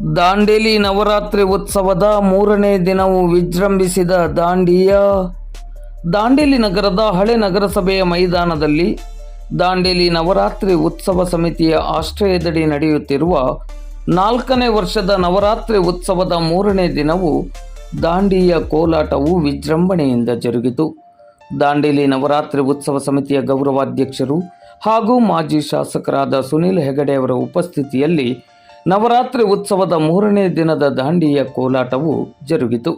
ದಾಂಡೇಲಿ ನವರಾತ್ರಿ ಉತ್ಸವದ ಮೂರನೇ ದಿನವೂ ವಿಜೃಂಭಿಸಿದ ದಾಂಡಿಯ. ದಾಂಡೇಲಿ ನಗರದ ಹಳೆ ನಗರಸಭೆಯ ಮೈದಾನದಲ್ಲಿ ದಾಂಡೇಲಿ ನವರಾತ್ರಿ ಉತ್ಸವ ಸಮಿತಿಯ ಆಶ್ರಯದಡಿ ನಡೆಯುತ್ತಿರುವ ನಾಲ್ಕನೇ ವರ್ಷದ ನವರಾತ್ರಿ ಉತ್ಸವದ ಮೂರನೇ ದಿನವೂ ದಾಂಡಿಯ ಕೋಲಾಟವು ವಿಜೃಂಭಣೆಯಿಂದ ಜರುಗಿತು. ದಾಂಡೇಲಿ ನವರಾತ್ರಿ ಉತ್ಸವ ಸಮಿತಿಯ ಗೌರವಾಧ್ಯಕ್ಷರು ಹಾಗೂ ಮಾಜಿ ಶಾಸಕರಾದ ಸುನೀಲ್ ಹೆಗಡೆಯವರ ಉಪಸ್ಥಿತಿಯಲ್ಲಿ ನವರಾತ್ರಿ ಉತ್ಸವದ ಮೂರನೇ ದಿನದ ದಾಂಡಿಯ ಕೋಲಾಟವು ಜರುಗಿತು.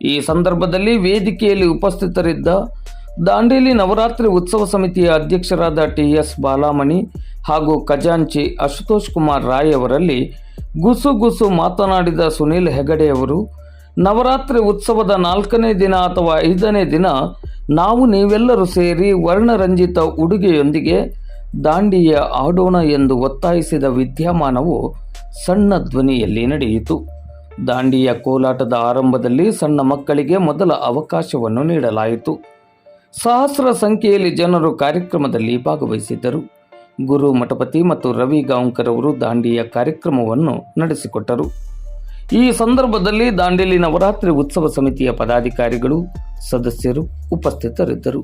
ಈ ಸಂದರ್ಭದಲ್ಲಿ ವೇದಿಕೆಯಲ್ಲಿ ಉಪಸ್ಥಿತರಿದ್ದ ದಾಂಡೇಲಿ ನವರಾತ್ರಿ ಉತ್ಸವ ಸಮಿತಿಯ ಅಧ್ಯಕ್ಷರಾದ ಟಿ ಎಸ್ ಬಾಲಾಮಣಿ ಹಾಗೂ ಖಜಾಂಚಿ ಅಶುತೋಷ್ ಕುಮಾರ್ ರಾಯ್ ಅವರಲ್ಲಿ ಗುಸು ಗುಸು ಮಾತನಾಡಿದ ಸುನೀಲ್ ಹೆಗಡೆಯವರು ನವರಾತ್ರಿ ಉತ್ಸವದ ನಾಲ್ಕನೇ ದಿನ ಅಥವಾ ಐದನೇ ದಿನ ನಾವು ನೀವೆಲ್ಲರೂ ಸೇರಿ ವರ್ಣರಂಜಿತ ಉಡುಗೆಯೊಂದಿಗೆ ದಾಂಡಿಯ ಆಡೋಣ ಎಂದು ಒತ್ತಾಯಿಸಿದ ವಿದ್ಯಮಾನವು ಸಣ್ಣ ಧ್ವನಿಯಲ್ಲಿ ನಡೆಯಿತು. ದಾಂಡಿಯ ಕೋಲಾಟದ ಆರಂಭದಲ್ಲಿ ಸಣ್ಣ ಮಕ್ಕಳಿಗೆ ಮೊದಲ ಅವಕಾಶವನ್ನು ನೀಡಲಾಯಿತು. ಸಹಸ್ರ ಸಂಖ್ಯೆಯಲ್ಲಿ ಜನರು ಕಾರ್ಯಕ್ರಮದಲ್ಲಿ ಭಾಗವಹಿಸಿದ್ದರು. ಗುರು ಮಠಪತಿ ಮತ್ತು ರವಿ ಗಾಂವ್ಕರ್ ಅವರು ದಾಂಡಿಯ ಕಾರ್ಯಕ್ರಮವನ್ನು ನಡೆಸಿಕೊಟ್ಟರು. ಈ ಸಂದರ್ಭದಲ್ಲಿ ದಾಂಡೇಲಿ ನವರಾತ್ರಿ ಉತ್ಸವ ಸಮಿತಿಯ ಪದಾಧಿಕಾರಿಗಳು, ಸದಸ್ಯರು ಉಪಸ್ಥಿತರಿದ್ದರು.